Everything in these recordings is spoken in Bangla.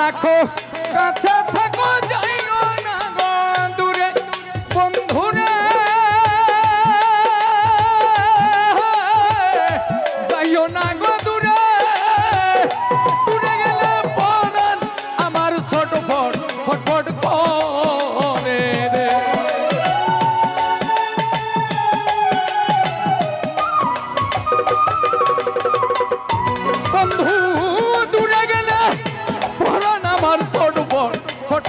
রাখো। কাছে থাকো যায়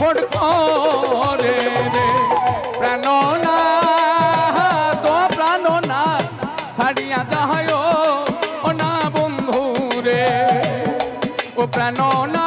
ছটফট করে রে। প্রাণনা তো প্রাণনা ছাড়িয়া যাহায় ও না বন্ধু প্রাণনা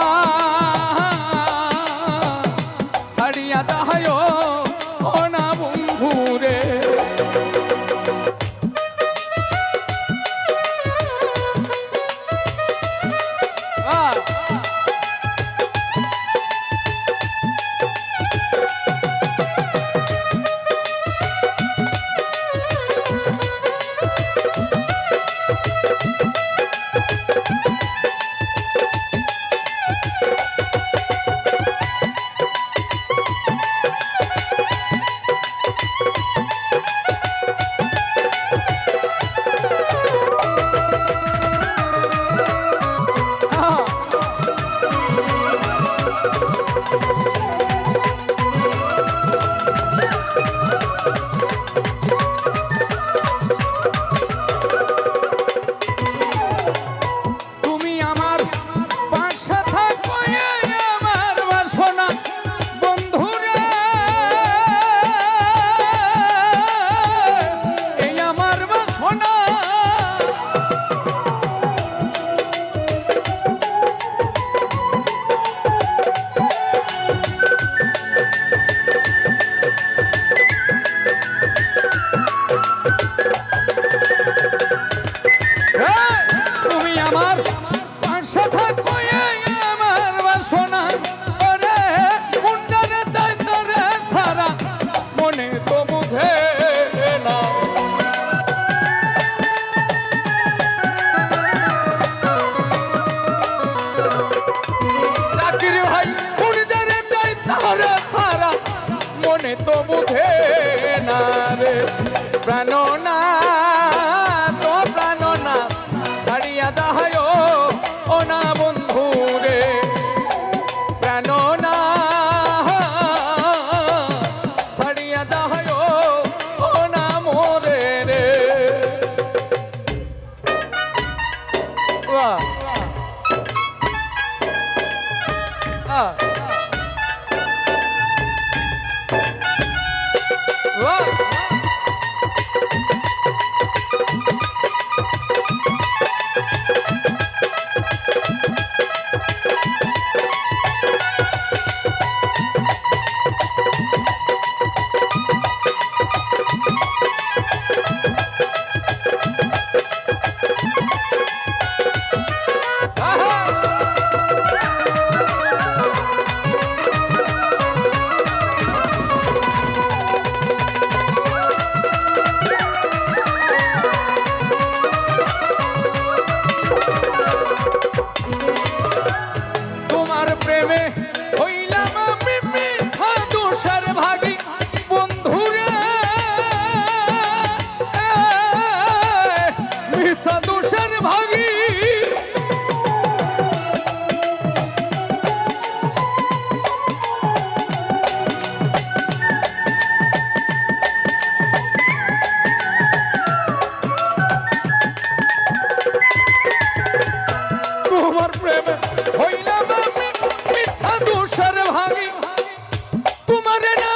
না Puma Renault.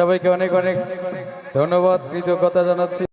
সবাইকে অনেক অনেক ধন্যবাদ কৃতজ্ঞতা জানাচ্ছি।